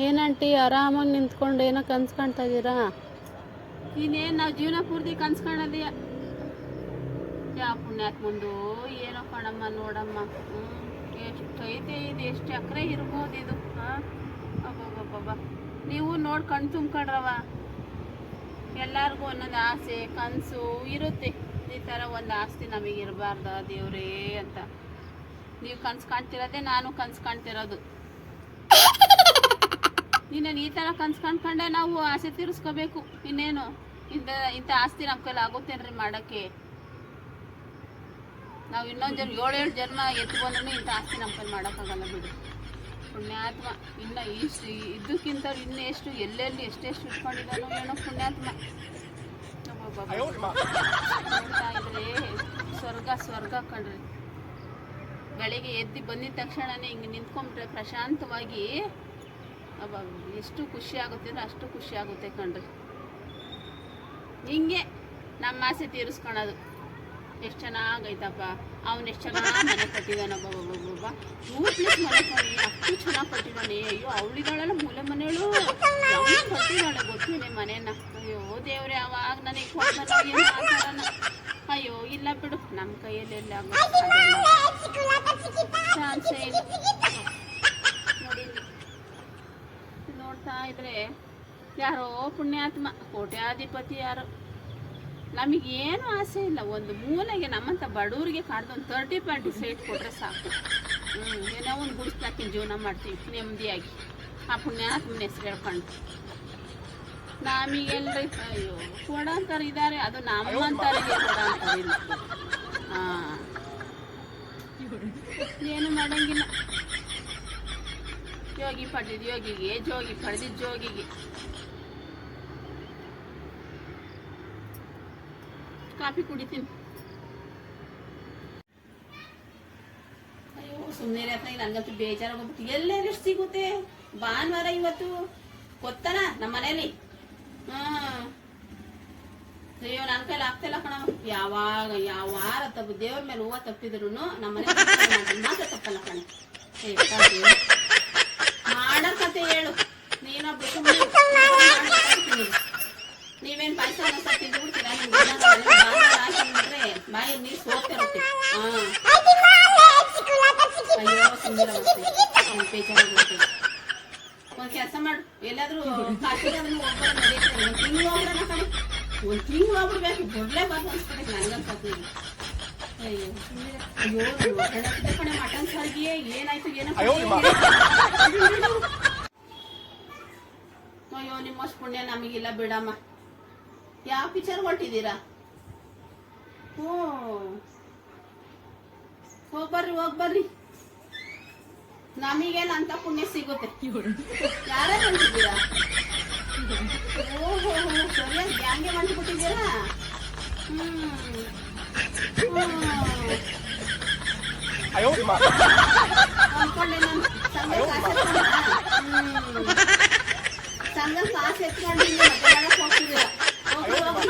ಏನಂಟಿ ಆರಾಮಾಗಿ ನಿಂತ್ಕೊಂಡು ಏನೋ ಕನ್ಸು ಕಾಣ್ತಾ ಇದ್ದೀರಾ ಇನ್ನೇನು, ನಾವು ಜೀವನ ಪೂರ್ತಿ ಕನ್ಸ್ಕೊಳ್ಳೋದೇ ಯಾವ ಪುಣ್ಯಾತ್ಮಂದು ಏನೋ ಕಣಮ್ಮ, ನೋಡಮ್ಮ. ಹ್ಞೂ ಎಷ್ಟು ಐತೆ, ಇದು ಎಷ್ಟು ಎಕರೆ ಇರ್ಬೋದು ಇದು. ಹಾಂ? ನೀವು ನೋಡಿ ಕಣ್ ತುಂಬ್ಕೊಂಡ್ರವ. ಎಲ್ಲರಿಗೂ ಒಂದೊಂದು ಆಸೆ, ಕನಸು ಇರುತ್ತೆ. ಈ ಥರ ಒಂದು ಆಸ್ತಿ ನಮಗೆ ಇರಬಾರ್ದ ದೇವ್ರೇ ಅಂತ. ನೀವು ಕನ್ಸು ಕಾಣ್ತಿರೋದೇ ನಾನು ಕನ್ಸು ಕಾಣ್ತಿರೋದು. ನೀನು ಈ ಥರ ಕನ್ಸು ಕಂಡ್ಕೊಂಡೆ ನಾವು ಆಸೆ ತೀರಿಸ್ಕೋಬೇಕು. ಇನ್ನೇನು? ಇಂಥ ಇಂಥ ಆಸ್ತಿ ನಮ್ಮ ಕೈಲಿ ಆಗುತ್ತೇನ್ರಿ ಮಾಡೋಕ್ಕೆ? ನಾವು ಇನ್ನೊಂದು ಜನ ಏಳೇಳು ಜನ್ಮ ಎತ್ಕೊಂಡ್ರೂ ಇಂಥ ಆಸ್ತಿ ನಮ್ಮ ಕೈಲಿ ಮಾಡೋಕ್ಕಾಗಲ್ಲ ಬಿಡು. ಪುಣ್ಯಾತ್ಮ ಇನ್ನ ಇಷ್ಟು ಇದಕ್ಕಿಂತ ಇನ್ನೂ ಎಷ್ಟು ಎಲ್ಲೆಲ್ಲಿ ಎಷ್ಟೆಷ್ಟು ಇಟ್ಕೊಂಡಿದ್ದಾನೋ ಏನೋ ಪುಣ್ಯಾತ್ಮ. ಅಬ್ಬಬ್ಬಬ್ಬ. ನೋಡ್ತಾ ಇದ್ರೆ ಸ್ವರ್ಗ ಸ್ವರ್ಗ ಕಣ್ರಿ. ಬೆಳಿಗ್ಗೆ ಎದ್ದು ಬಂದಿದ ತಕ್ಷಣನೇ ಹಿಂಗೆ ನಿಂತ್ಕೊಂಡ್ರೆ ಪ್ರಶಾಂತವಾಗಿ ಎಷ್ಟು ಖುಷಿ ಆಗುತ್ತೆ ಅಂದ್ರೆ ಅಷ್ಟು ಖುಷಿ ಆಗುತ್ತೆ ಕಣ್ರಿ. ಹಿಂಗೆ ನಮ್ಮ ಆಸೆ ತೀರಿಸ್ಕೊಳೋದು. ಎಷ್ಟು ಚೆನ್ನಾಗೈತಪ್ಪ ಅವ್ನು ಎಷ್ಟು ಚೆನ್ನಾಗಿ ಮನೆ ಕಟ್ಟಿದಾನಪ್ಪ ಒಬ್ಬೊಬ್ಬ ಮನೆ ಕಟ್ಟಿ ಅಷ್ಟು ಚೆನ್ನಾಗಿ ಕಟ್ಟಿದಾನೆ. ಅಯ್ಯೋ ಅವಳಿಗಳೆಲ್ಲ ಮೂಲೆ ಮನೆಗಳು ಯಾವ ಕಟ್ಟಿದಾಳೆ ಗೊತ್ತಿದೆ ಮನೇನ ಅಯ್ಯೋ ದೇವ್ರೆ ಅವಾಗ ನನಗೆ ಅಯ್ಯೋ ಇಲ್ಲ ಬಿಡು ನಮ್ಮ ಕೈಯಲ್ಲಿ ಎಲ್ಲ ಚಾನ್ಸೇ ಇಲ್ಲ ನೋಡಿ ಇಲ್ಲಿ. ನೋಡ್ತಾ ಇದ್ರೆ ಯಾರೋ ಪುಣ್ಯಾತ್ಮ, ಕೋಟ್ಯಾಧಿಪತಿ ಯಾರು? ನಮಗೇನು ಆಸೆ ಇಲ್ಲ. ಒಂದು ಮೂಲೆಗೆ ನಮ್ಮಂಥ ಬಡವರಿಗೆ ಕಾಡ್ದು ಒಂದು ತರ್ಟಿ ಪಾರ್ಟಿ ಸೈಟ್ ಕೊಟ್ಟರೆ ಸಾಕು. ಹ್ಞೂ ಏನೋ ಒಂದು ಗುಡಿಸ್ಲಾಕಿ ಜೀವನ ಮಾಡ್ತೀವಿ, ನೆಮ್ಮದಿಯಾಗಿ. ಆ ಪುಣ್ಯಾತ್ಮನ ಹೆಸರು ಹೇಳ್ಕೊಂಡು ನಮಗೆಲ್ಲ ಅಯ್ಯೋ ಕೊಡೋಂಥವ್ರು ಇದ್ದಾರೆ ಅದು ನಮ್ಮಂಥವ್ರಿಗೆ ಕೊಡ ಇಲ್ಲ. ಹಾಂ. ಏನು ಮಾಡಂಗಿಲ್ಲ. ಯೋಗಿ ಪಡೆದಿದ್ದು ಯೋಗಿಗೆ ಜೋಗಿ ಪಡೆದಿದ್ದು ಜೋಗಿಗೆ. ಕಾಫಿ ಕುಡಿತೀನಿ ಅಯ್ಯೋ ಸುಮ್ಮನೆ ರತ್ನ ನನಗಂತೂ ಬೇಜಾರಾಗೋಗ್ಬಿಟ್ಟು ಎಲ್ಲೆಲ್ಲಿ ಸಿಗುತ್ತೆ? ಭಾನುವಾರ ಇವತ್ತು ಗೊತ್ತಾನ ನಮ್ಮ ಮನೇಲಿ ಹಾ. ಅಯ್ಯೋ, ನನ್ನ ಕೈಲಿ ಆಗ್ತಿಲ್ಲ ಕಣ. ಯಾವಾಗ ಯಾವ ವಾರ ತಪ್ಪು, ದೇವ್ರ ಮೇಲೆ ಹೂವ ತಪ್ಪಿದ್ರು ನಮ್ಮ ಮನೆ ಮಾತ್ರ ತಪ್ಪಲ್ಲ ಕಣ. ಕತೆ ಹೇಳು. ನೀನೊಬ್ಬ ಸುಮ್ಮನೆ ನೀವೇನ್ ಪಾಯಸ ತಿಂದು ಬಿಡ್ತೀರಾ? ನೀರು ಅಯ್ಯೋ ಸುಂದರ ಒಂದ್ ಕೆಲಸ ಮಾಡು. ಎಲ್ಲಾದ್ರೂ ಒಂದ್ ತಿಂಗಳು ಹೋಗ್ಬಿಡೋಣ ಕಣೆ ಒಂದ್ ತಿಂಗಳು ಹೋಗ್ಬಿಡ್ಬೇಕು ಬಿಡ್ಲೇಬಾರ್ದು ಅನ್ಸ್ಬಿಟ್ಟೆ ನನಗನ್ಸತ್ತೆ ಅಯ್ಯೋ ಅಯ್ಯೋ ಕಣೆ ಮಟನ್ ಸಾರಿಗೆ ಏನಾಯ್ತು ಏನೋ ಅಯ್ಯೋ ನಿಮ್ಮಷ್ಟು ಪುಣ್ಯ ನಮಗಿಲ್ಲ ಬಿಡಮ್ಮ. ಯಾವ ಪಿಕ್ಚರ್ ಹೊಂಟಿದ್ದೀರಾ ಹ್ಞೂ. ಹೋಗ್ ಬರ್ರಿ ಹೋಗ್ ಬರ್ರಿ. ನಮಗೇನು ಅಂತ ಪುಣ್ಯ ಸಿಗುತ್ತೆ. ಯಾರೇ ಬಂದಿದ್ದೀರಾ? ಓಹೋ ಸರಿಯಾಗಿ ಗ್ಯಾಂಗೆ ಮಾಡ್ಬಿಟ್ಟಿದ್ದೀರಾ? ಹ್ಮ್. ಹ್ಮ್ ಅನ್ಕೊಂಡೆ ನಾನು. ಸಂಘ ಕಾಸು ಎತ್ಕೊಂಡು ಇಲ್ಲಿ ಮತ್ತೆ ಒಳಗ್ ಹೋಗ್ತಿದ್ದೀರಾ ಹೋಗಿ ಹೋಗಿ